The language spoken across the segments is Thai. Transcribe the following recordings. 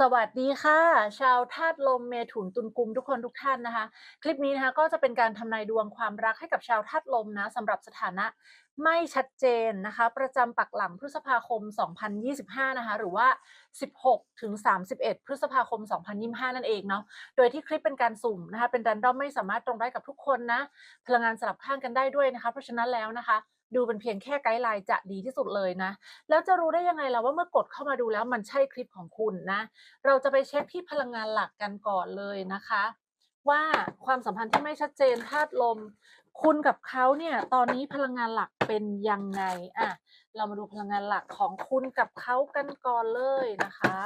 สวัสดีค่ะ ชาวธาตุลมเมถุนตุลกุมทุกคนทุกท่านนะคะ คลิปนี้นะคะก็จะเป็นการทำนายดวงความรักให้กับชาวธาตุลมนะสำหรับสถานะไม่ชัดเจนนะคะ ประจำปักหลังพฤษภาคม 2025 นะคะ หรือว่า 16 ถึง 31 พฤษภาคม 2025 นั่นเองเนาะโดยที่คลิปเป็นการสุ่มนะคะ เป็นรันดอมไม่สามารถตรงได้กับทุกคนนะพลังงานสลับข้างกันได้ด้วยนะคะ เพราะฉะนั้นแล้วนะคะ ดูเป็นเพียงแค่ไกด์ไลน์จะดีที่สุดเลยนะ แล้วจะรู้ได้ยังไงล่ะว่าเมื่อกดเข้ามาดูแล้วมันใช่คลิปของคุณนะ เราจะไปเช็คที่พลังงานหลักกันก่อนเลยนะคะ ว่าความสัมพันธ์ที่ไม่ชัดเจนธาตุลม คุณกับเขาเนี่ยตอนนี้พลังงานหลักเป็นยังไงอะเรามาดูพลังงานหลักของคุณกับเขากันก่อนเลยนะคะ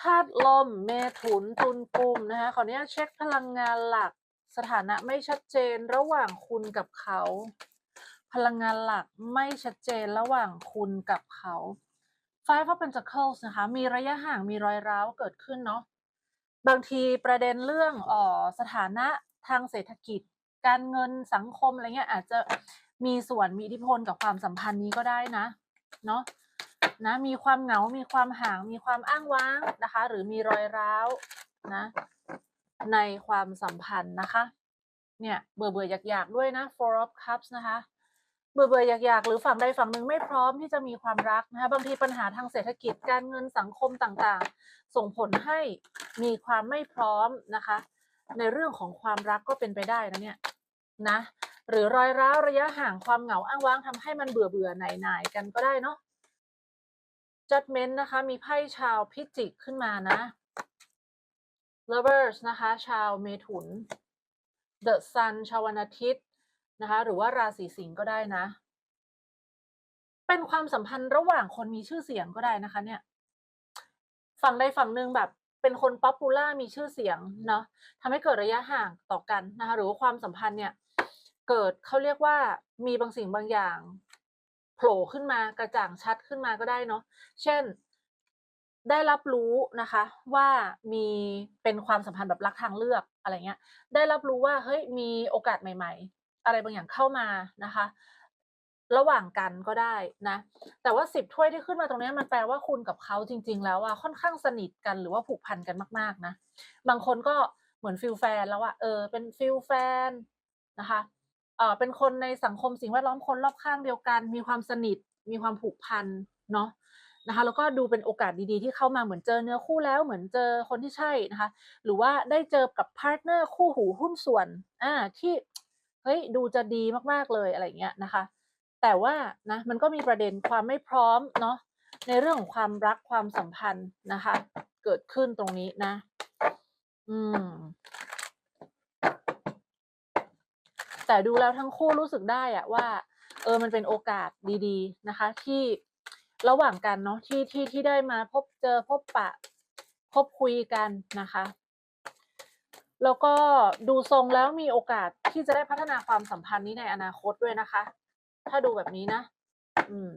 ธาตุลม เมถุนตุลกุมนะคะขออนุญาตเช็คพลังงานหลัก สถานะไม่ชัดเจนระหว่างคุณกับเขา พลังงานหลักไม่ชัดเจนระหว่างคุณกับเขา Five of Pentacles นะคะ มีระยะห่างมีรอยร้าวเกิดขึ้นเนาะ บางทีประเด็นเรื่องอ่อสถานะทางเศรษฐกิจ การเงินสังคมอะไรเงี้ยอาจจะมีส่วนมีอิทธิพลกับความสัมพันธ์นี้ก็ได้นะ เนาะนะมีความเหงา มีความห่าง มีความอ้างว้างนะคะ หรือมีรอยร้าวนะ ในความสัมพันธ์นะคะ เนี่ยเบื่อเบื่ออยากอยากด้วยนะ Four of Cups นะคะ เบื่อเบื่ออยากอยากหรือฝั่งใดฝั่งหนึ่งไม่พร้อมที่จะมีความรักนะคะบางทีปัญหาทางเศรษฐกิจการเงินสังคมต่างๆ ส่งผลให้มีความไม่พร้อมนะคะ ในเรื่องของความรักก็เป็นไปได้นะเนี่ยนะหรือรอยร้าวระยะห่างความเหงาอ้างว้างทำให้มันเบื่อเบื่อหน่ายหน่ายๆกันก็ได้เนาะ judgment นะคะ มีไพ่ชาวพิจิกขึ้นมานะ lovers นะคะ ชาวเมถุน the sun ชาววันอาทิตย์นะคะ หรือว่าราศีสิงห์ก็ได้นะ เป็นความสัมพันธ์ระหว่างคนมีชื่อเสียงก็ได้นะคะเนี่ย ฝั่งใดฝั่งหนึ่งแบบเป็นคนป๊อปปูล่ามีชื่อเสียงเนาะทำให้เกิดระยะห่างต่อกันนะคะ หรือว่าความสัมพันธ์เนี่ย เกิดเขาเรียกว่ามีบางสิ่งบางอย่างโผล่ขึ้นมากระจ่างชัดขึ้นมาก็ได้เนาะ เช่น ได้รับรู้นะคะว่ามีเป็นความสัมพันธ์แบบรักทางเลือกอะไรเงี้ย ได้รับรู้ว่าเฮ้ยมีโอกาสใหม่ ๆ อะไรบางอย่างเข้ามานะคะ ระหว่างกันก็ได้นะ แต่ว่าสิบถ้วยที่ขึ้นมาตรงนี้มันแปลว่าคุณกับเขาจริง ๆ แล้วอะค่อนข้างสนิทกันหรือว่าผูกพันกันมาก ๆนะบางคนก็เหมือนฟิลแฟนแล้วอะเออเป็นฟิลแฟนนะคะเออเป็นคนในสังคมสิ่งแวดล้อมคนรอบข้างเดียวกัน มีความสนิทมีความผูกพันเนาะ นะคะแล้วก็ดูเป็นโอกาสดีๆ ที่เข้ามาเหมือนเจอเนื้อคู่แล้วเหมือนเจอคนที่ใช่นะคะ หรือว่าได้เจอกับพาร์ทเนอร์คู่หูหุ้นส่วนอ่าที่เฮ้ยดูจะดีมากๆเลยอะไรเงี้ยนะคะ แต่ว่านะมันก็มีประเด็นความไม่พร้อมเนาะในเรื่องของความรักความสัมพันธ์นะคะ เกิดขึ้นตรงนี้นะ อืม แต่ดูแล้วทั้งคู่รู้สึกได้อะว่า เออมันเป็นโอกาสดี ๆ นะคะ ที่ ระหว่างกันเนาะที่ที่ที่ได้มาพบเจอพบปะพบคุยกันนะคะ แล้วก็ดูทรงแล้วมีโอกาสที่จะได้พัฒนาความสัมพันธ์นี้ในอนาคตด้วยนะคะ ถ้าดูแบบนี้นะ อืม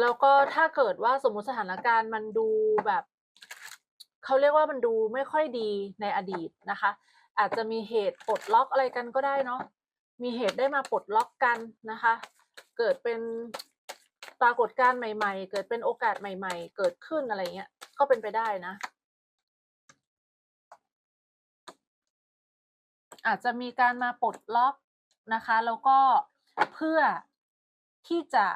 แล้วก็ถ้าเกิดว่าสมมติสถานการณ์มันดูแบบเขาเรียกว่ามันดูไม่ค่อยดีในอดีตนะคะ อาจจะมีเหตุปลดล็อกอะไรกันก็ได้เนาะ มีเหตุได้มาปลดล็อกกันนะคะ เกิดเป็นปรากฏการณ์ใหม่ ๆ เกิดเป็นโอกาสใหม่ ๆ เกิดขึ้นอะไรเงี้ย ก็เป็นไปได้นะ อาจจะมีการมาปลดล็อกนะคะ แล้วก็เพื่อที่จะ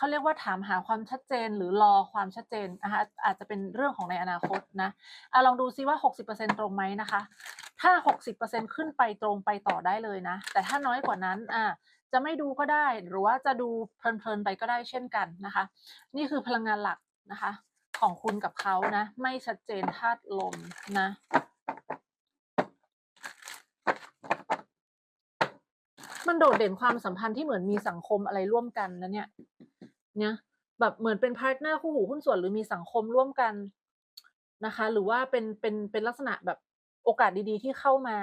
เขาเรียกว่าถามหาความชัดเจนหรือรอความชัดเจนนะคะอาจจะเป็นเรื่องของในอนาคตนะอะลองดูซิว่า 60%ตรงไหมนะคะ ถ้า 60%ขึ้นไปตรงไปต่อได้เลยนะ แต่ถ้าน้อยกว่านั้นอะจะไม่ดูก็ได้ หรือว่าจะดูเพลินๆไปก็ได้เช่นกันนะคะ นี่คือพลังงานหลักนะคะ ของคุณกับเขานะ ไม่ชัดเจนธาตุลมนะมันโดดเด่นความสัมพันธ์ที่เหมือนมีสังคมอะไรร่วมกันนะเนี่ย เนี่ยแบบเหมือนเป็นพาร์ทเนอร์คู่หูหุ้นส่วนหรือมีสังคมร่วมกันนะคะ หรือว่าเป็นเป็นเป็นลักษณะแบบโอกาสดีๆที่เข้ามา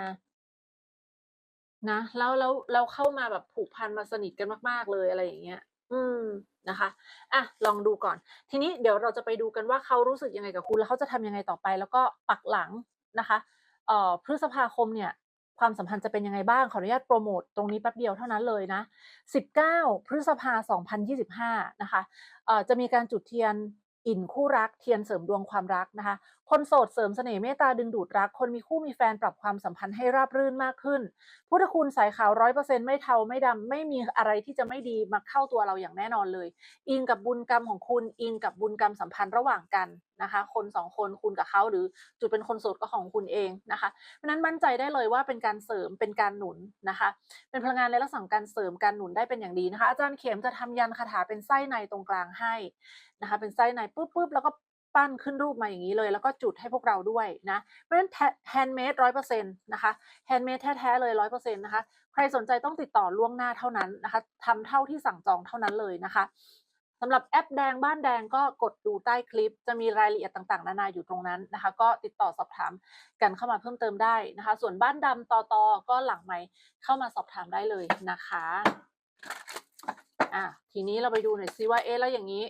นะ แล้วแล้วแล้วเข้ามาแบบผูกพันมาสนิทกันมาก ๆ เลยอะไรอย่างเงี้ย อืมนะคะอะลองดูก่อน ทีนี้เดี๋ยวเราจะไปดูกันว่าเขารู้สึกยังไงกับคุณ แล้วเขาจะทำยังไงต่อไป แล้วก็ปักหลังนะคะเอ่อพฤษภาคมเนี่ย ความสัมพันธ์จะเป็นยังไงบ้าง ขออนุญาตโปรโมทตรงนี้แป๊บเดียวเท่านั้นเลยนะ 19 พฤษภา 2025 นะคะเอ่อจะมีการจุดเทียนอินคู่รักเทียนเสริมดวงความรักนะคะ คนโสดเสริมเสน่ห์เมตตาดึงดูดรัก คนมีคู่มีแฟนปรับความสัมพันธ์ให้ราบรื่นมากขึ้น พุทธคุณสายขาวร้อยเปอร์เซ็นต์ไม่เทาไม่ดำไม่มีอะไรที่จะไม่ดีมาเข้าตัวเราอย่างแน่นอนเลย อิงกับบุญกรรมของคุณ อิงกับบุญกรรมสัมพันธ์ระหว่างกัน นะคะ คนสองคนคุณกับเขาหรือจุดเป็นคนโสดก็ของคุณเองนะคะเพราะฉะนั้นมั่นใจได้เลยว่าเป็นการเสริมเป็นการหนุนนะคะ เป็นพลังงานในลักษณะการเสริมการหนุนได้เป็นอย่างดีนะคะ อาจารย์เข็มจะทำยันคาถาเป็นไส้ในตรงกลางให้นะคะ เป็นไส้ในปุ๊บปุ๊บแล้วก็ปั้นขึ้นรูปมาอย่างนี้เลย แล้วก็จุดให้พวกเราด้วยนะเพราะฉะนั้นแฮนด์เมดร้อยเปอร์เซ็นต์นะคะแฮนด์เมดแท้ๆเลยร้อยเปอร์เซ็นต์นะคะใครสนใจต้องติดต่อล่วงหน้าเท่านั้นนะคะทำเท่าที่สั่งจองเท่านั้นเลยนะคะ สำหรับแอปแดงบ้านแดงก็กดดูใต้คลิป จะมีรายละเอียดต่างๆ นานาอยู่ตรงนั้นนะคะ ก็ติดต่อสอบถามกันเข้ามาเพิ่มเติมได้นะคะ ส่วนบ้านดำตอตอก็หลังไมเข้ามาสอบถามได้เลยนะคะอะทีนี้เราไปดูหน่อยซิว่าเอ๊ะแล้วอย่างนี้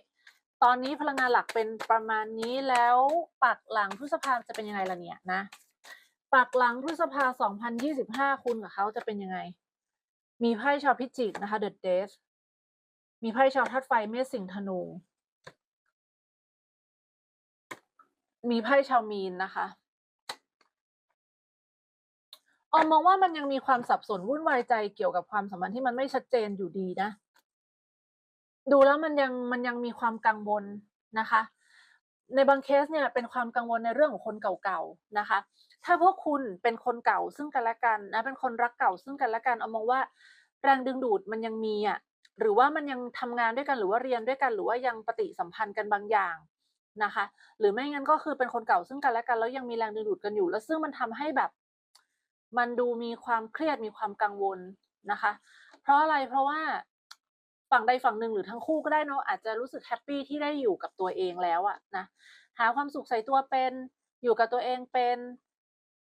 ตอนนี้พลังงานหลักเป็นประมาณนี้แล้วปักหลังพฤษภาจะเป็นยังไงล่ะเนี่ยนะปักหลังพฤษภา 2025 คุณกับเขาจะเป็นยังไง มีไพ่ชาวพิจิกนะคะ The Death มีไพ่ชาวธาตุไฟเมษสิงธนู มีไพ่ชาวมีนนะคะออมมองว่ามันยังมีความสับสนวุ่นวายใจเกี่ยวกับความสัมพันธ์ที่มันไม่ชัดเจนอยู่ดีนะ ดูแล้วมันยังมันยังมีความกังวลนะคะ ในบางเคสเนี่ยเป็นความกังวลในเรื่องของคนเก่าๆนะคะ ถ้าพวกคุณเป็นคนเก่าซึ่งกันและกันนะเป็นคนรักเก่าซึ่งกันและกันเอามองว่าแรงดึงดูดมันยังมีอะ หรือว่ามันยังทำงานด้วยกันหรือว่าเรียนด้วยกัน หรือว่ายังปฏิสัมพันธ์กันบางอย่างนะคะ หรือไม่งั้นก็คือเป็นคนเก่าซึ่งกันและกันแล้วยังมีแรงดึงดูดกันอยู่ แล้วซึ่งมันทำให้แบบ มันดูมีความเครียดมีความกังวลนะคะ เพราะอะไรเพราะว่าฝั่งใดฝั่งหนึ่งหรือทั้งคู่ก็ได้เนาะอาจจะรู้สึกแฮปปี้ที่ได้อยู่กับตัวเองแล้วอะนะหาความสุขใส่ตัวเป็นอยู่กับตัวเองเป็น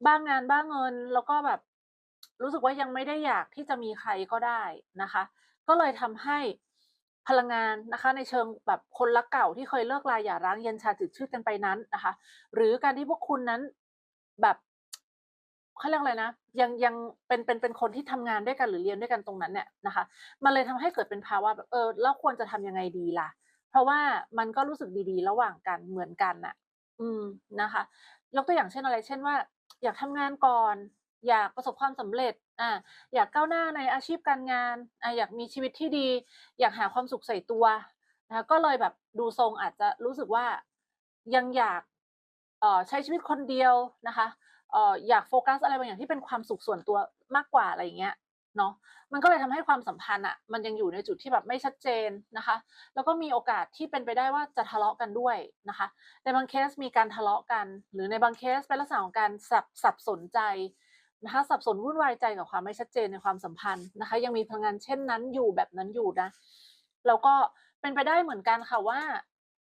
บ้างงานบ้างเงิน แล้วก็แบบ รู้สึกว่ายังไม่ได้อยากที่จะมีใครก็ได้นะคะ ก็เลยทำให้พลังงานนะคะในเชิงแบบคนรักเก่าที่เคยเลิกลาอย่าร้างเย็นชาจืดชืดกันไปนั้นนะคะ หรือการที่พวกคุณนั้นแบบเขาเรียกอะไรนะยังยังเป็นเป็นเป็นคนที่ทำงานด้วยกันหรือเรียนด้วยกันตรงนั้นเนี่ยนะคะ มันเลยทำให้เกิดเป็นภาวะแบบเออแล้วควรจะทำยังไงดีล่ะ เพราะว่ามันก็รู้สึกดีๆ ระหว่างกันเหมือนกันน่ะ อืมนะคะยกตัวอย่างเช่นอะไร เช่นว่า อยากทำงานก่อน อยากประสบความสำเร็จ อ่าอยากก้าวหน้าในอาชีพการงานอ่าอยากมีชีวิตที่ดี อยากหาความสุขใส่ตัวนะคะก็เลยแบบดูทรงอาจจะรู้สึกว่ายังอยากเอ่อใช้ชีวิตคนเดียวนะคะเอ่ออยากโฟกัสอะไรบางอย่างที่เป็นความสุขส่วนตัวมากกว่าอะไรอย่างเงี้ยเนาะมันก็เลยทำให้ความสัมพันธ์อะมันยังอยู่ในจุดที่แบบไม่ชัดเจนนะคะ แล้วก็มีโอกาสที่เป็นไปได้ว่าจะทะเลาะกันด้วยนะคะ ในบางเคสมีการทะเลาะกัน หรือในบางเคสเป็นลักษณะของการสับสับสนใจ นะคะสับสนวุ่นวายใจกับความไม่ชัดเจนในความสัมพันธ์นะคะ ยังมีพลังงานเช่นนั้นอยู่แบบนั้นอยู่นะแล้วก็เป็นไปได้เหมือนกันค่ะว่า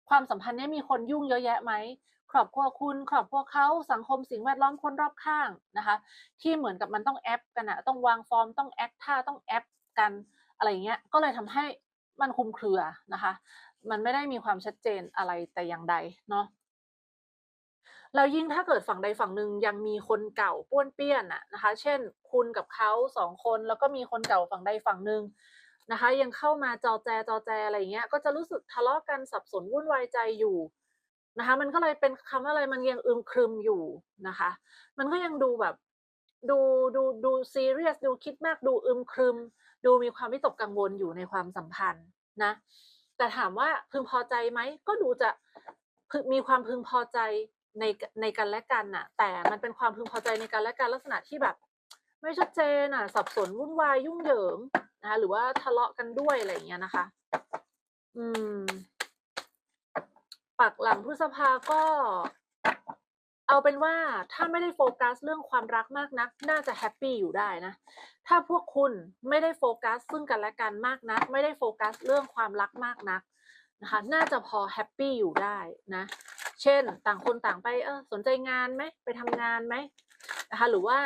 ความสัมพันธ์นี้มีคนยุ่งเยอะแยะไหมครอบครัวคุณครอบครัวเขาสังคมสิ่งแวดล้อมคนรอบข้างนะคะ ที่เหมือนกับมันต้องแอปกันอะต้องวางฟอร์มต้องแอคท่าต้องแอปกันอะไรเงี้ยก็เลยทำให้มันคุมเครือนะคะ มันไม่ได้มีความชัดเจนอะไรแต่อย่างใดเนาะ แล้วยิ่งถ้าเกิดฝั่งใดฝั่งหนึ่งยังมีคนเก่าป้วนเปี้ยนอะนะคะ เช่น คุณกับเขาสองคนแล้วก็มีคนเก่าฝั่งใดฝั่งหนึ่งนะคะ ยังเข้ามาจอแจจอแจอะไรเงี้ยก็จะรู้สึกทะเลาะกันสับสนวุ่นวายใจอยู่นะคะ มันก็เลยเป็นคำว่าอะไรมันยังอึมครึมอยู่นะคะ มันก็ยังดูแบบดูดูดูซีเรียสดูคิดมากดูอึมครึม ดูมีความวิตกกังวลอยู่ในความสัมพันธ์นะ แต่ถามว่าพึงพอใจไหมก็ดูจะมีความพึงพอใจ ในในกันและกันน่ะ แต่มันเป็นความพึงพอใจในกันและกันลักษณะที่แบบ ไม่ชัดเจนอะ สับสนวุ่นวายยุ่งเหยิงนะคะหรือว่าทะเลาะกันด้วยอะไรอย่างเงี้ยนะคะ อืม ปักหลังพฤษภาก็ เอาเป็นว่าถ้าไม่ได้โฟกัสเรื่องความรักมากนัก น่าจะแฮปปี้อยู่ได้นะ ถ้าพวกคุณไม่ได้โฟกัสซึ่งกันและกันมากนัก ไม่ได้โฟกัสเรื่องความรักมากนักนะคะ น่าจะพอแฮปปี้อยู่ได้นะ เช่น ต่างคนต่างไปเออสนใจงานไหมไปทำงานไหมนะคะหรือว่า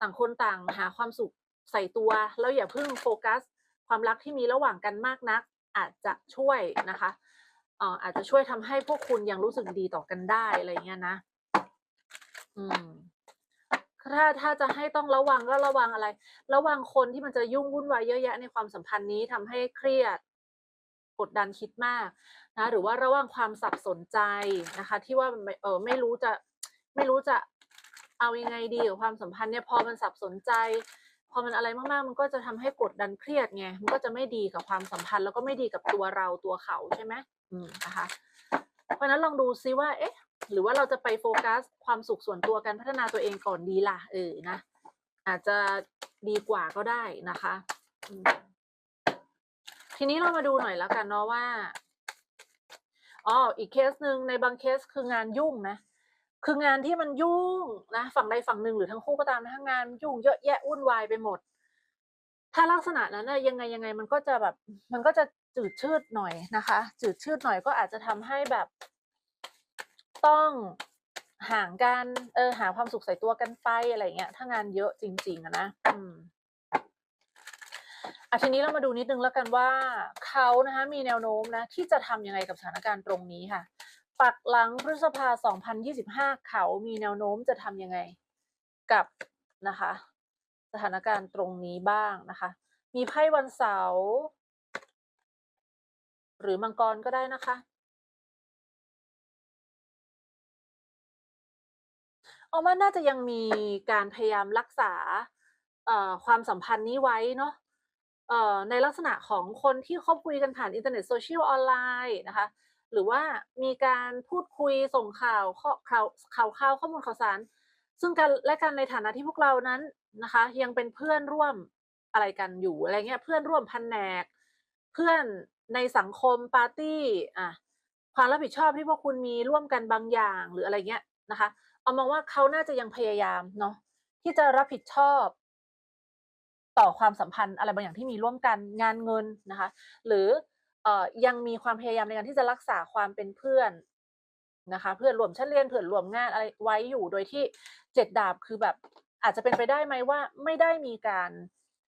ต่างคนต่างหาความสุขใส่ตัว แล้วอย่าเพิ่งโฟกัส ความรักที่มีระหว่างกันมากนัก อาจจะช่วยนะคะเอ่ออาจจะช่วยทำให้พวกคุณยังรู้สึกดีต่อกันได้อะไรเงี้ยนะ อืมถ้าถ้าจะให้ต้องระวังก็ระวังอะไร ระวังคนที่มันจะยุ่งวุ่นวายเยอะแยะในความสัมพันธ์นี้ทำให้เครียด กดดันคิดมาก นะหรือว่าระวังความสับสนใจนะคะ ที่ว่าเออไม่รู้จะไม่รู้จะเอายังไงดีกับความสัมพันธ์เนี่ยพอมันสับสนใจพอมันอะไรมากๆ มันก็จะทำให้กดดันเครียดไง มันก็จะไม่ดีกับความสัมพันธ์ แล้วก็ไม่ดีกับตัวเราตัวเขาใช่ไหมอืมนะคะ เพราะฉะนั้นลองดูซิว่า เอ๊ะ หรือว่าเราจะไปโฟกัส ความสุขส่วนตัวการพัฒนาตัวเองก่อนดีล่ะ เออ นะ อาจจะดีกว่าก็ได้นะคะ ทีนี้เรามาดูหน่อยแล้วกันเนาะว่า อ๋ออีกเคสหนึ่งในบางเคสคืองานยุ่งนะคืองานที่มันยุ่งนะฝั่งใดฝั่งหนึ่งหรือทั้งคู่ก็ตามนะงานยุ่งเยอะแยะวุ่นวายไปหมด ถ้าลักษณะนั้นนะยังไงยังไงมันก็จะแบบ มันก็จะจืดชืดหน่อยนะคะ จืดชืดหน่อยก็อาจจะทำให้แบบ ต้องห่างกันเออหาความสุขใส่ตัวกันไปอะไรเงี้ย ถ้างานเยอะจริง ๆอะนะอืม อะทีนี้เรามาดูนิดนึงแล้วกันว่าเขานะคะมีแนวโน้มนะที่จะทำยังไงกับสถานการณ์ตรงนี้ค่ะ ปักหลังพฤษภา 2025 เขามีแนวโน้มจะทำยังไงกับนะคะ สถานการณ์ตรงนี้บ้างนะคะ มีไพ่วันเสาร์หรือมังกรก็ได้นะคะ เอาว่าน่าจะยังมีการพยายามรักษาความสัมพันธ์นี้ไว้เนาะ ในลักษณะของคนที่คบคุยกันผ่านอินเทอร์เน็ตโซเชียลออนไลน์นะคะหรือว่ามีการพูดคุยส่งข่าวข่าวข่าวข่าวข้อมูลข่าวสาร ซึ่งกันและกันในฐานะที่พวกเรานั้นนะคะ ยังเป็นเพื่อนร่วมอะไรกันอยู่อะไรเงี้ยเพื่อนร่วมพันแผนก เพื่อนในสังคมปาร์ตี้อะความรับผิดชอบที่พวกคุณมีร่วมกันบางอย่างหรืออะไรเงี้ยนะคะ เอามองว่าเขาน่าจะยังพยายามเนาะที่จะรับผิดชอบ ต่อความสัมพันธ์อะไรบางอย่างที่มีร่วมกันงานเงินนะคะ หรือเอ่อยังมีความพยายามในการที่จะรักษาความเป็นเพื่อนนะคะ เพื่อนรวมชั้นเรียนเพื่อนรวมงานอะไรไว้อยู่โดยที่เจ็ดดาบคือแบบ อาจจะเป็นไปได้ไหมว่า ไม่ได้มีการ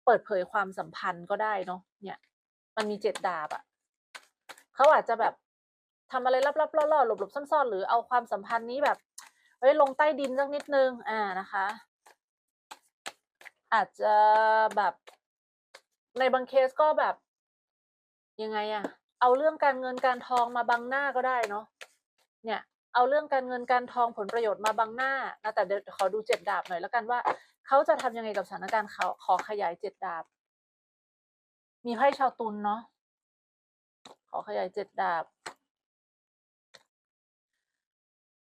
เปิดเผยความสัมพันธ์ก็ได้เนาะเนี่ย มันมีเจ็ดดาบอะเขาอาจจะแบบทำอะไรลับๆล่อๆหลบๆซ่อนๆหรือเอาความสัมพันธ์นี้แบบเฮ้ยลงใต้ดินสักนิดนึงอ่านะคะ อาจจะแบบในบางเคสก็แบบยังไงอะเอาเรื่องการเงินการทองมาบังหน้าก็ได้เนาะเนี่ยเอาเรื่องการเงินการทองผลประโยชน์มาบังหน้านะแต่เดี๋ยวขอดูเจ็ดดาบหน่อยแล้วกันว่าเขาจะทำยังไงกับสถานการณ์เขาขอขยายเจ็ดดาบ มีไพ่ชาวตุลเนาะขอขยายเจ็ดดาบ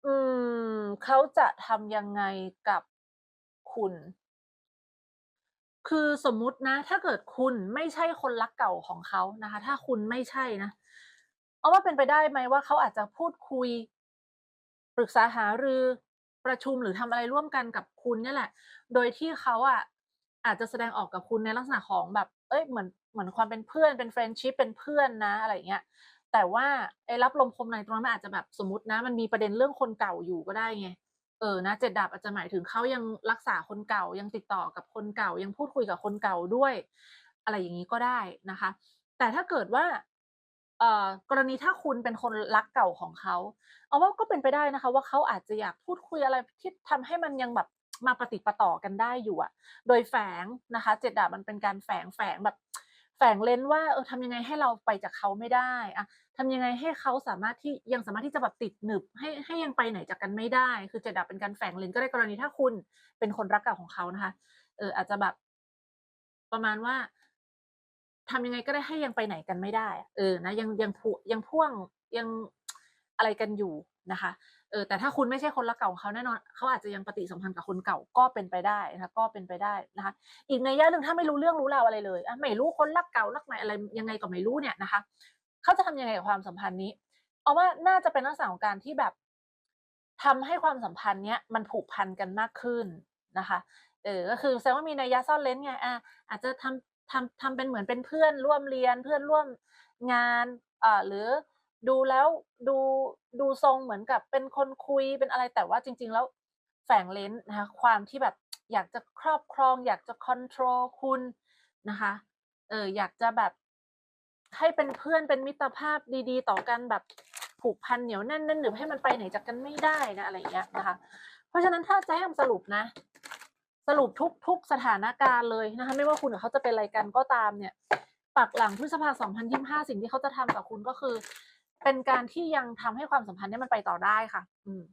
อืมเขาจะทำยังไงกับคุณ คือสมมุตินะ ถ้าเกิดคุณไม่ใช่คนรักเก่าของเขานะคะ ถ้าคุณไม่ใช่นะ เอาว่าเป็นไปได้ไหมว่าเขาอาจจะพูดคุย ปรึกษาหารือประชุมหรือทำอะไรร่วมกันกับคุณเนี่ยแหละ โดยที่เขาอะอาจจะแสดงออกกับคุณในลักษณะของแบบ เอ้ยเหมือนเหมือนความเป็นเพื่อนเป็นเฟรนชิพเป็นเพื่อนนะ อะไรเงี้ยแต่ว่าไอ้รับลมคมในตรงนั้นมันอาจจะแบบสมมตินะ มันมีประเด็นเรื่องคนเก่าอยู่ก็ได้ไง เออนะเจ็ดดาบอาจจะหมายถึงเขายังรักษาคนเก่ายังติดต่อกับคนเก่ายังพูดคุยกับคนเก่าด้วย อะไรอย่างนี้ก็ได้นะคะ แต่ถ้าเกิดว่าเอ่อกรณีถ้าคุณเป็นคนรักเก่าของเขาเอาว่าก็เป็นไปได้นะคะ ว่าเขาอาจจะอยากพูดคุยอะไรที่ทำให้มันยังแบบมาปฏิประต่อกันได้อยู่อะโดยแฝงนะคะ เจ็ดดาบมันเป็นการแฝงแฝงแบบ แฝงเลนว่าเออทำยังไงให้เราไปจากเขาไม่ได้อะทำยังไงให้เขาสามารถที่ยังสามารถที่จะแบบติดหนึบให้ให้ยังไปไหนจากกันไม่ได้ คือเจ็ดดาบเป็นการแฝงเลนก็ได้กรณีถ้าคุณเป็นคนรักเก่าของเขานะคะ เอออาจจะแบบ ประมาณว่าทำยังไงก็ได้ให้ยังไปไหนกันไม่ได้ เออ นะยังยังผูยังพ่วงยังอะไรกันอยู่นะคะ ออแต่ถ้าคุณไม่ใช่คนรักเก่าของเขาแน่นอนเขาอาจจะยังปฏิสัมพันธ์กับคนเก่าก็เป็นไปได้นะคะก็เป็นไปได้นะคะ อีกในยะหนึ่งถ้าไม่รู้เรื่องรู้ราวอะไรเลยอะไม่รู้คนรักเก่ารักใหม่อะไรยังไงก็ไม่รู้เนี่ยนะคะเขาจะทำยังไงกับความสัมพันธ์นี้ เอาว่าน่าจะเป็นลักษณะของการที่แบบทำให้ความสัมพันธ์เนี้ยมันผูกพันกันมากขึ้นนะคะเออก็คือแสดงว่ามีนัยยะซ่อนเร้นไงอะอาจจะทำทำทำเป็นเหมือนเป็นเพื่อนร่วมเรียนเพื่อนร่วมงานอ่าหรือ ดูแล้วดูดูทรงเหมือนกับเป็นคนคุยเป็นอะไรแต่ว่าจริง ๆ แล้วแฝงเลนนะคะความที่แบบอยากจะครอบครอง อยากจะคอนโทรลคุณนะคะเอออยากจะแบบให้เป็นเพื่อนเป็นมิตรภาพดีๆ ต่อกันแบบผูกพันเหนียวแน่นนั่นหรือให้มันไปไหนจากกันไม่ได้นะอะไรอย่างเงี้ยนะคะ เพราะฉะนั้นถ้าจะให้คำสรุปนะ สรุปทุกทุกสถานการณ์เลยนะคะ ไม่ว่าคุณกับเขาจะเป็นอะไรกันก็ตามเนี่ยปักหลังพฤษภา 2025 สิ่งที่เขาจะทำกับคุณก็คือ เป็นการที่ยังทำให้ความสัมพันธ์เนี้มันไปต่อได้ค่ะ อืม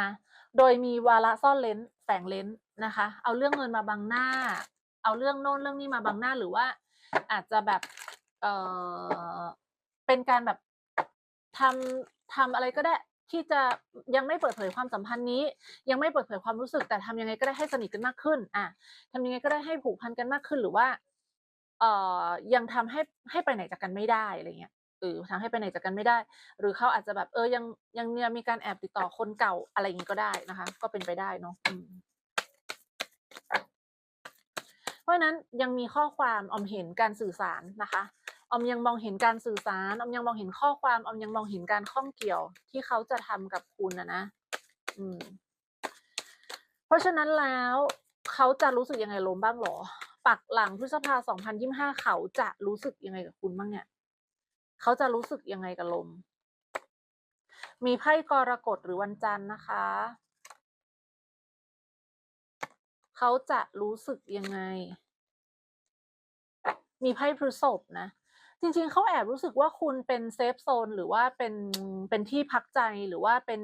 นะ โดยมีวาระซ่อนเลนแฝงเลนนะคะ เอาเรื่องเงินมาบังหน้า เอาเรื่องโน้นเรื่องนี้มาบังหน้าหรือว่า อาจจะแบบ เออเป็นการแบบทำทำอะไรก็ได้ที่จะยังไม่เปิดเผยความสัมพันธ์นี้ ยังไม่เปิดเผยความรู้สึก แต่ทำยังไงก็ได้ให้สนิทกันมากขึ้น อะทำยังไงก็ได้ให้ผูกพันกันมากขึ้นหรือว่า เอ่อยังทำให้ให้ไปไหนจากกันไม่ได้อะไรเงี้ย เออทำให้ไปไหนจากกันไม่ได้ หรือเขาอาจจะแบบเออยังยังยังมีการแอบติดต่อคนเก่าอะไรอย่างนี้ก็ได้นะคะ ก็เป็นไปได้เนาะเพราะนั้นยังมีข้อความออมเห็นการสื่อสารนะคะออมยังมองเห็นการสื่อสารออมยังมองเห็นข้อความออมยังมองเห็นการข้องเกี่ยวที่เขาจะทำกับคุณนะนะอืม เพราะฉะนั้นแล้วเขาจะรู้สึกยังไงลมบ้างหรอ ปักหลังพฤษภา2025เขาจะรู้สึกยังไงกับคุณบ้างเนี่ย เขาจะรู้สึกยังไงกับลม มีไพ่กรกฎหรือวันจันทร์นะคะ เขาจะรู้สึกยังไง มีไพ่พฤษภนะ จริง ๆ เขาแอบรู้สึกว่าคุณเป็นเซฟโซนหรือว่าเป็นเป็นที่พักใจหรือว่าเป็น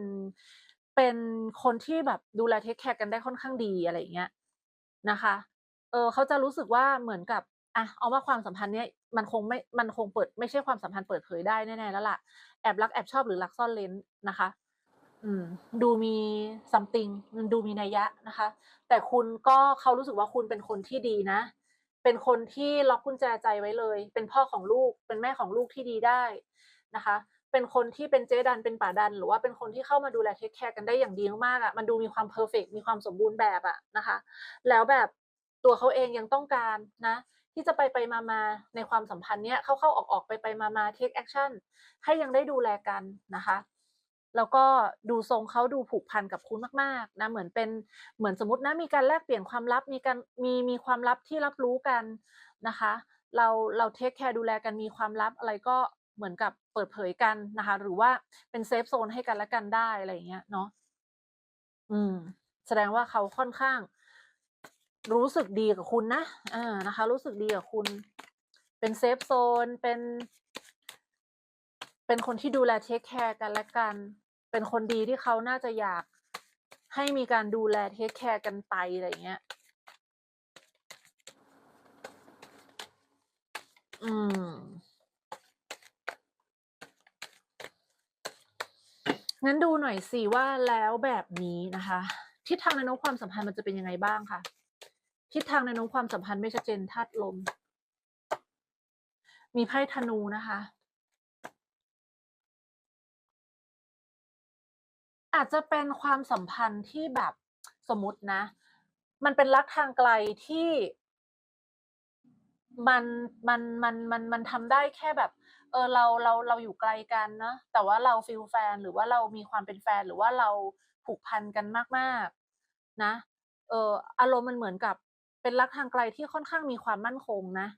เป็นคนที่แบบดูแลเทคแคร์กันได้ค่อนข้างดีอะไรอย่างเงี้ยนะคะ เออเขาจะรู้สึกว่าเหมือนกับ อะเอาว่าความสัมพันธ์เนี้ยมันคงไม่มันคงเปิด ไม่ใช่ความสัมพันธ์เปิดเผยได้แน่ๆแล้วล่ะแอบรักแอบชอบหรือรักซ่อนเลนนะคะ อืม ดูมี something มันดูมีนัยยะนะคะ แต่คุณก็เขารู้สึกว่าคุณเป็นคนที่ดีนะ เป็นคนที่ล็อกกุญแจใจไว้เลย เป็นพ่อของลูก เป็นแม่ของลูกที่ดีได้นะคะ เป็นคนที่เป็นเจ๊ดันเป็นป่าดัน หรือว่าเป็นคนที่เข้ามาดูแลเทคแคร์กันได้อย่างดีมากๆอะ่ะมันดูมีความเพอร์เฟกมีความสมบูรณ์แบบอะนะคะ แล้วแบบตัวเขาเองยังต้องการนะ ที่จะไปไปมามาในความสัมพันธ์เนี้ยเข้าเข้าออกออกไปไปมามาเทคแอคชั่นให้ยังได้ดูแลกันนะคะแล้วก็ดูทรงเขาดูผูกพันกับคุณมากๆนะเหมือนเป็นเหมือนสมมตินะมีการแลกเปลี่ยนความลับมีการมีมีความลับที่รับรู้กันนะคะ เราเราเทคแคร์ดูแลกันมีความลับอะไรก็เหมือนกับเปิดเผยกันนะคะ หรือว่าเป็นเซฟโซนให้กันและกันได้อะไรอย่างเงี้ยเนาะอืม แสดงว่าเขาค่อนข้าง รู้สึกดีกับคุณนะอ่านะคะ รู้สึกดีกับคุณ เป็นเซฟโซน เป็น เป็นคนที่ดูแลเทคแคร์กันและกัน เป็นคนดีที่เขาน่าจะอยากให้มีการดูแลเทคแคร์กันไปอะไรเงี้ย อืม งั้นดูหน่อยสิว่าแล้วแบบนี้นะคะทิศทางแนโน้ความสัมพันธ์มันจะเป็นยังไงบ้างคะ ทิศทางแนน้มความสัมพันธ์ไม่ชัดเจนธาตุลม มีไพ่ธนูนะคะ อาจจะเป็นความสัมพันธ์ที่แบบสมมตินะ มันเป็นรักทางไกลที่มันมันมันมันมันทำได้แค่แบบ เออเราเราเราอยู่ไกลกันนะแต่ว่าเราฟิลแฟนหรือว่าเรามีความเป็นแฟนหรือว่าเราผูกพันกันมากๆ นะ เอออารมณ์มันเหมือนกับ เป็นรักทางไกลที่ค่อนข้างมีความมั่นคงนะ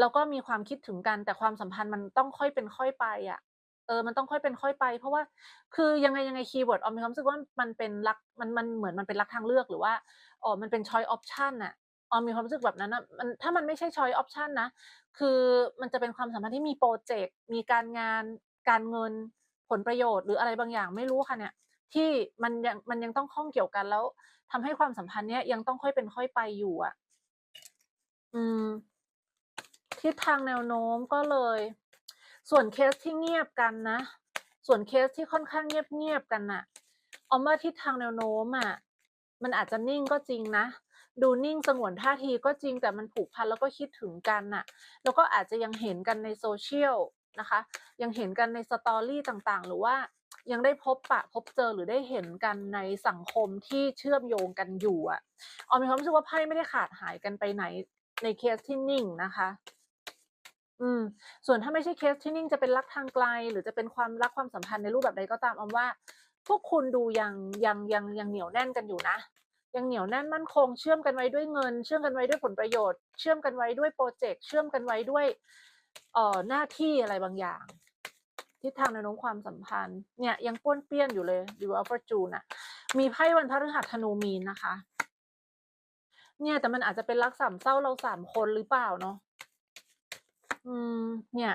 แล้วก็มีความคิดถึงกันแต่ความสัมพันธ์มันต้องค่อยเป็นค่อยไปอะเออ มันต้องค่อยเป็นค่อยไป เพราะว่า คือยังไงยังไงคีย์เวิร์ดออมมีความรู้สึกว่ามันเป็นรักมันมันเหมือนมันเป็นรักทางเลือกหรือว่าอ๋อมันเป็น choice option น่ะออมมีความรู้สึกแบบนั้นนะมันถ้ามันไม่ใช่ choice option นะคือมันจะเป็นความสัมพันธ์ที่มีพรเจกต์มีการงานการเงินผลประโยชน์ หรืออะไรบางอย่างไม่รู้ค่ะเนี่ย ที่มันยังมันยังต้องข้องเกี่ยวกันแล้ว ทำให้ความสัมพันธ์เนี้ยยังต้องค่อยเป็นค่อยไปอยู่อะอืม ทิศทางแนวโน้มก็เลย ส่วนเคสที่เงียบกันนะ ส่วนเคสที่ค่อนข้างเงียบๆกันน่ะออมว่าทิศทางแนวโน้มอะมันอาจจะนิ่งก็จริงนะ ดูนิ่งสงวนท่าทีก็จริงแต่มันผูกพันแล้วก็คิดถึงกันน่ะ แล้วก็อาจจะยังเห็นกันในโซเชียลนะคะ ยังเห็นกันในสตอรี่ต่างๆ หรือว่า ยังได้พบปะพบเจอหรือได้เห็นกันในสังคมที่เชื่อมโยงกันอยู่อะออมมีความรู้สึกว่าไพ่ไม่ได้ขาดหายกันไปไหน ในเคสที่นิ่งนะคะ อืม ส่วนถ้าไม่ใช่เคสที่นิ่งจะเป็นรักทางไกล หรือจะเป็นความรักความสัมพันธ์ในรูปแบบใดก็ตามออมว่า พวกคุณดูยังยังยังยังเหนียวแน่นกันอยู่นะยังเหนียวแน่นมั่นคงเชื่อมกันไว้ด้วยเงิน เชื่อมกันไว้ด้วยผลประโยชน์ เชื่อมกันไว้ด้วยโปรเจกต์เชื่อมกันไว้ด้วยเอ่อหน้าที่อะไรบางอย่าง ทิศทางแนโน้มความสัมพันธ์เนี่ยยังป้วนเปี้ยนอยู่เลยดูอัลฟอร์จูนอะมีไพ่วันพฤหัสธนูมีนนะคะ เนี่ยแต่มันอาจจะเป็นรักสามเศร้าเรา3คนหรือเปล่าเนาะ?อืม เนี่ย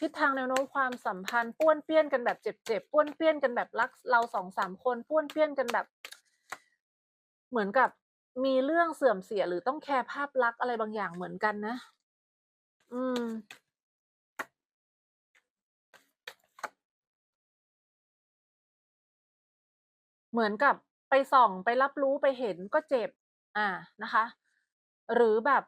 ทิศทางแนวโน้มความสัมพันธ์ป้วนเปี้ยนกันแบบเจ็บๆป้วนเปี้ยนกันแบบรักเรา2-3คนป้วนเปี้ยนกันแบบ เหมือนกับมีเรื่องเสื่อมเสียหรือต้องแคร์ภาพลักษณ์อะไรบางอย่างเหมือนกันนะ อืม เหมือนกับไปส่องไปรับรู้ไปเห็นก็เจ็บ อ่านะคะ หรือแบบ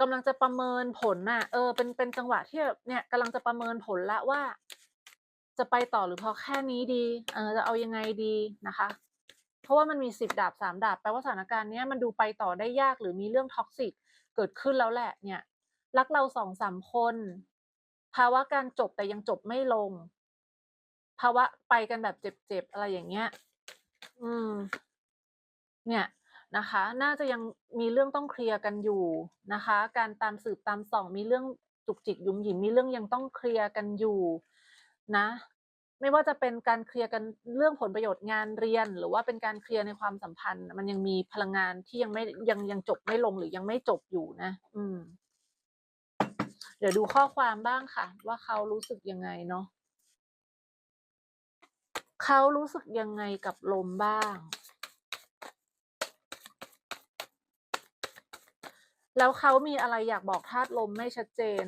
กำลังจะประเมินผลน่ะ เออ เป็นเป็นจังหวะที่เนี่ยกำลังจะประเมินผลล้วว่า จะไปต่อหรือพอแค่นี้ดี เออจะเอายังไงดีนะคะ เพราะว่ามันมี10ดาบ3ดาบแปลว่าสถานการณ์เนี้ยมันดูไปต่อได้ยากหรือมีเรื่อง toxic เกิดขึ้นแล้วแหละ เนี่ย รักเรา2-3คน ภาวะการจบแต่ยังจบไม่ลง ภาวะไปกันแบบเจ็บๆอะไรอย่างเงี้ย อืม เนี่ยนะคะ น่าจะยังมีเรื่องต้องเคลียร์กันอยู่นะคะ การตามสืบตามส่อง มีเรื่องจุกจิกยุ่มหยิมมีเรื่องยังต้องเคลียร์กันอยู่ นะ ไม่ว่าจะเป็นการเคลียร์กันเรื่องผลประโยชน์งานเรียน หรือว่าเป็นการเคลียร์ในความสัมพันธ์ มันยังมีพลังงานที่ยังไม่ยังยังจบไม่ลงหรือยังไม่จบอยู่นะ อืม เดี๋ยวดูข้อความบ้างค่ะ ว่าเขารู้สึกยังไงเนาะ เขารู้สึกยังไงกับลมบ้าง?แล้วเขามีอะไรอยากบอกธาตุลมไม่ชัดเจน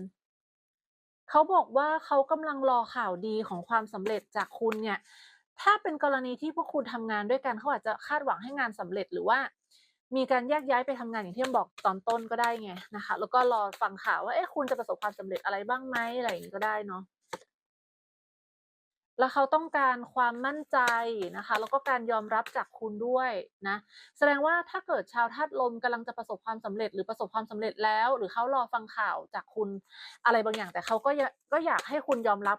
เขาบอกว่าเขากำลังรอข่าวดีของความสำเร็จจากคุณเนี่ย ถ้าเป็นกรณีที่พวกคุณทำงานด้วยกันเขาอาจจะคาดหวังให้งานสำเร็จหรือว่ามีการแยกย้ายไปทำงานอย่างที่แอมบอกตอนต้นก็ได้ไงนะคะ แล้วก็รอฟังข่าวว่าเอ๊ะคุณจะประสบความสำเร็จอะไรบ้างไหมอะไรอย่างงี้ก็ได้เนาะ แล้วเขาต้องการความมั่นใจนะคะ แล้วก็การยอมรับจากคุณด้วยนะแสดงว่าถ้าเกิดชาวธาตุลมกำลังจะประสบความสำเร็จ หรือประสบความสำเร็จแล้ว หรือเขารอฟังข่าวจากคุณอะไรบางอย่าง แต่เขาก็ก็อยากให้คุณยอมรับ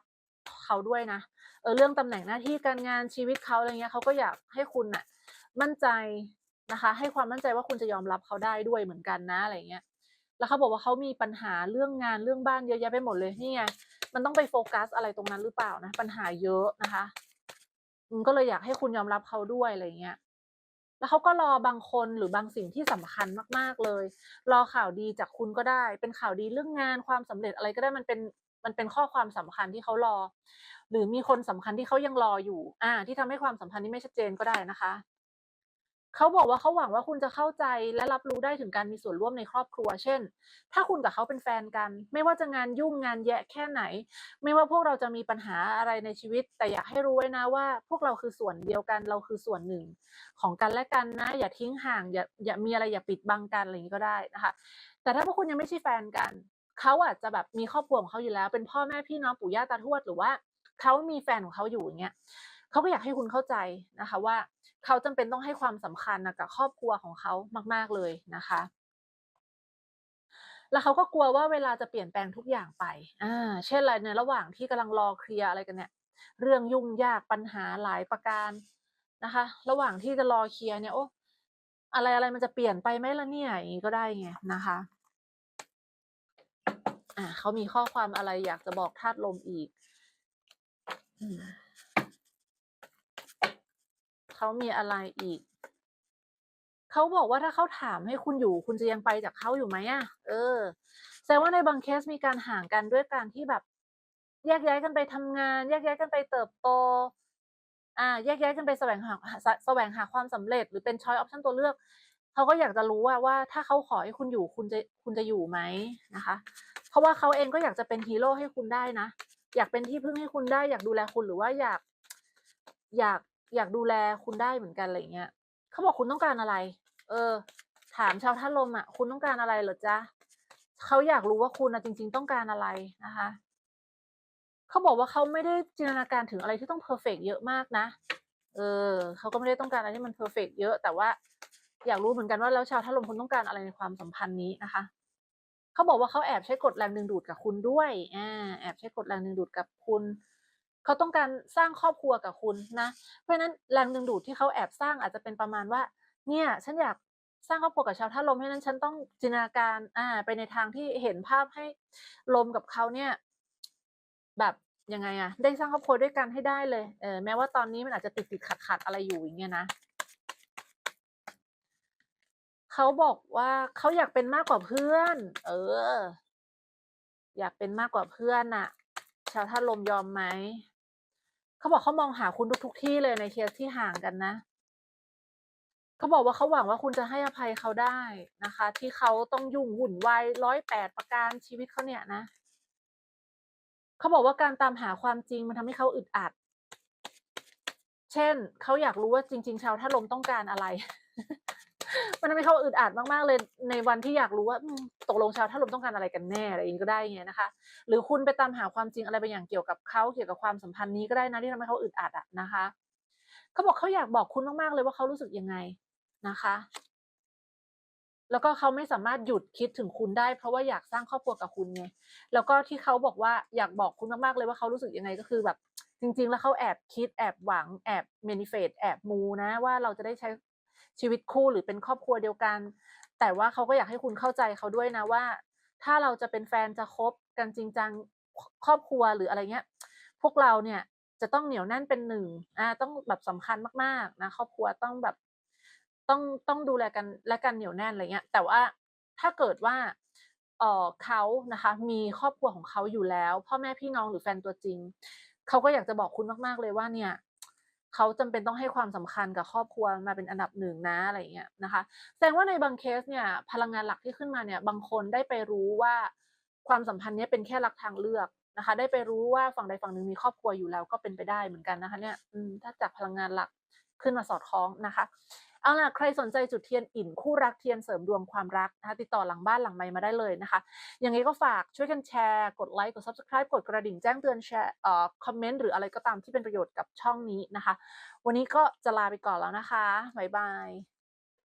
เขาด้วยนะเออเรื่องตำแหน่งหน้าที่การงานชีวิตเขาอะไรเงี้ยเขาก็อยากให้คุณน่ะมั่นใจนะคะ ให้ความมั่นใจว่าคุณจะยอมรับเขาได้ด้วยเหมือนกันนะอะไรเงี้ยแล้วเขาบอกว่าเขามีปัญหาเรื่องงานเรื่องบ้านเยอะแยะไปหมดเลยนี่ไง มันต้องไปโฟกัสอะไรตรงนั้นหรือเปล่านะ ปัญหาเยอะนะคะอืมก็เลยอยากให้คุณยอมรับเขาด้วยอะไรเงี้ย แล้วเขาก็รอบางคนหรือบางสิ่งที่สำคัญมากๆเลย รอข่าวดีจากคุณก็ได้ เป็นข่าวดีเรื่องงานความสำเร็จอะไรก็ได้มันเป็นมันเป็นข้อความสำคัญที่เขารอ หรือมีคนสำคัญที่เขายังรออยู่ อ่า ที่ทำให้ความสัมพันธ์นี้ไม่ชัดเจนก็ได้นะคะ เขาบอกว่าเขาหวังว่าคุณจะเข้าใจและรับรู้ได้ถึงการมีส่วนร่วมในครอบครัว เช่น ถ้าคุณกับเขาเป็นแฟนกัน ไม่ว่าจะงานยุ่งงานแยะแค่ไหน ไม่ว่าพวกเราจะมีปัญหาอะไรในชีวิต แต่อยากให้รู้ไว้นะว่า พวกเราคือส่วนเดียวกันเราคือส่วนหนึ่ง ของกันและกันนะ อย่าทิ้งห่างอย่าอย่ามีอะไรอย่าปิดบังกันอะไรอย่างงี้ก็ได้นะคะ แต่ถ้าพวกคุณยังไม่ใช่แฟนกันเขาอาจจะแบบมีครอบครัวของเขาอยู่แล้ว เป็นพ่อแม่พี่น้องปู่ย่าตาทวดหรือว่าเขามีแฟนของเขาอยู่อย่างเงี้ยเขาก็อยากให้คุณเข้าใจนะคะว่า เขาจำเป็นต้องให้ความสำคัญกับครอบครัวของเขามาก ๆเลยนะคะ แล้วเขาก็กลัวว่าเวลาจะเปลี่ยนแปลงทุกอย่างไปอาเช่นไรในระหว่างที่กำลังรอเคลียร์อะไรกันเนี่ย เรื่องยุ่งยากปัญหาหลายประการนะคะ ระหว่างที่จะรอเคลียร์เนี่ยโอ้อะไรๆมันจะเปลี่ยนไปไหมล่ะเนี่ยอย่างงี้ก็ได้ไงนะคะอาเขามีข้อความอะไรอยากจะบอกธาตุลมอีก เขามีอะไรอีก เขาบอกว่าถ้าเขาถามให้คุณอยู่ คุณจะยังไปจากเขาอยู่ไหมอะ?เออ แสดงว่าในบางเคสมีการห่างกันด้วยการที่แบบ แยกย้ายกันไปทำงาน แยกย้ายกันไปเติบโต อ่า แยกย้ายกันไปแสวงหาสแสวงหาความสำเร็จหรือเป็นช้อยออปชั่นตัวเลือกเขาก็อยากจะรู้อะว่าถ้าเขาขอให้คุณอยู่คุณจะคุณจะอยู่ไหมนะคะ เพราะว่าเขาเองก็อยากจะเป็นฮีโร่ให้คุณได้นะ อยากเป็นที่พึ่งให้คุณได้ อยากดูแลคุณหรือว่าอยาก อยาก อยากดูแลคุณได้เหมือนกันอะไรเงี้ยเขาบอกคุณต้องการอะไร?เออ ถามชาวธาลมอะคุณต้องการอะไรเหรอจ๊ะ?เขาอยากรู้ว่าคุณน่ะจริง ๆ ต้องการอะไรนะคะเขาบอกว่าเขาไม่ได้จินตนาการถึงอะไรที่ต้องเพอร์เฟกต์เยอะมากนะ เออเขาก็ไม่ได้ต้องการอะไรที่มันเพอร์เฟกต์เยอะ แต่ว่าอยากรู้เหมือนกันว่าแล้วชาวธาลมคุณต้องการอะไรในความสัมพันธ์นี้นะคะเขาบอกว่าเขาแอบใช้กฎแรงดึงดูดกับคุณด้วยอาแอบใช้กฎแรงดึงดูดกับคุณ เขาต้องการสร้างครอบครัวกับคุณนะ เพราะฉะนั้นแรงดึงดูดที่เขาแอบสร้างอาจจะเป็นประมาณว่า เนี่ยฉันอยากสร้างครอบครัวกับชาวธาลมเพราะนั้นฉันต้องจินตนาการอาไปในทางที่เห็นภาพให้ลมกับเขาเนี่ย แบบยังไงอะได้สร้างครอบครัวด้วยกันให้ได้เลยเออแม้ว่าตอนนี้มันอาจจะติดๆขัดๆอะไรอยู่อย่างเงี้ยนะเขาบอกว่าเขาอยากเป็นมากกว่าเพื่อน เออ อยากเป็นมากกว่าเพื่อนน่ะชาวธาลมยอมไหม เขาบอกเขามองหาคุณทุกๆที่เลยในเคสที่ห่างกันนะ เขาบอกว่าเขาหวังว่าคุณจะให้อภัยเขาได้นะคะ ที่เขาต้องยุ่งวุ่นวายร้อยแปดประการชีวิตเขาเนี่ยนะเขาบอกว่าการตามหาความจริงมันทำให้เขาอึดอัด เช่นเขาอยากรู้ว่าจริง ๆ ชาวธาลมต้องการอะไร มันทำให้เขาอึดอัดมากๆเลยในวันที่อยากรู้ว่าตกลงชาวธาลมต้องการอะไรกันแน่อะไรอย่างงี้ก็ได้ไงนะคะ หรือคุณไปตามหาความจริงอะไรบางอย่างเกี่ยวกับเขาเกี่ยวกับความสัมพันธ์นี้ก็ได้นะที่ทำให้เขาอึดอัดอะนะคะเขาบอกเขาอยากบอกคุณมากๆเลยว่าเขารู้สึกยังไงนะคะ แล้วก็เขาไม่สามารถหยุดคิดถึงคุณได้ เพราะว่าอยากสร้างครอบครัวกับคุณไงแล้วก็ที่เขาบอกว่าอยากบอกคุณมากๆเลยว่าเขารู้สึกยังไงก็คือแบบจริงๆ แล้วเขาแอบคิดแอบหวังแอบ manifest แอบมูนะว่าเราจะได้ใช้ ชีวิตคู่หรือเป็นครอบครัวเดียวกัน แต่ว่าเขาก็อยากให้คุณเข้าใจเขาด้วยนะว่า ถ้าเราจะเป็นแฟนจะคบกันจริงจังครอบครัวหรืออะไรเงี้ย พวกเราเนี่ยจะต้องเหนียวแน่นเป็นหนึ่งอ่าต้องแบบสำคัญมากๆนะครอบครัวต้องแบบต้องต้องดูแลกันและกันเหนียวแน่นอะไรเงี้ย แต่ว่าถ้าเกิดว่าเออเขานะคะมีครอบครัวของเขาอยู่แล้ว พ่อแม่พี่น้องหรือแฟนตัวจริง เขาก็อยากจะบอกคุณมากๆเลยว่าเนี่ย เขาจำเป็นต้องให้ความสำคัญกับครอบครัวมาเป็นอันดับหนึ่งนะอะไรเงี้ยนะคะ แสดงว่าในบางเคสเนี่ยพลังงานหลักที่ขึ้นมาเนี่ยบางคนได้ไปรู้ว่าความสัมพันธ์เนี้ยเป็นแค่ลักทางเลือกนะคะ ได้ไปรู้ว่าฝั่งใดฝั่งหนึ่งมีครอบครัวอยู่แล้วก็เป็นไปได้เหมือนกันนะคะเนี่ยถ้าจากพลังงานหลักขึ้นมาสอดคล้องนะคะ เอาล่ะใครสนใจจุดเทียนอิ่นคู่รักเทียนเสริมดวงความรักนะคะติดต่อหลังบ้านหลังไม้มาได้เลยนะคะยังไงก็ฝากช่วยกันแชร์กดไลค์กด Subscribe กดกระดิ่งแจ้งเตือนแชร์เอ่อคอมเมนต์หรืออะไรก็ตามที่เป็นประโยชน์กับช่องนี้นะคะ วันนี้ก็จะลาไปก่อนแล้วนะคะบ๊ายบาย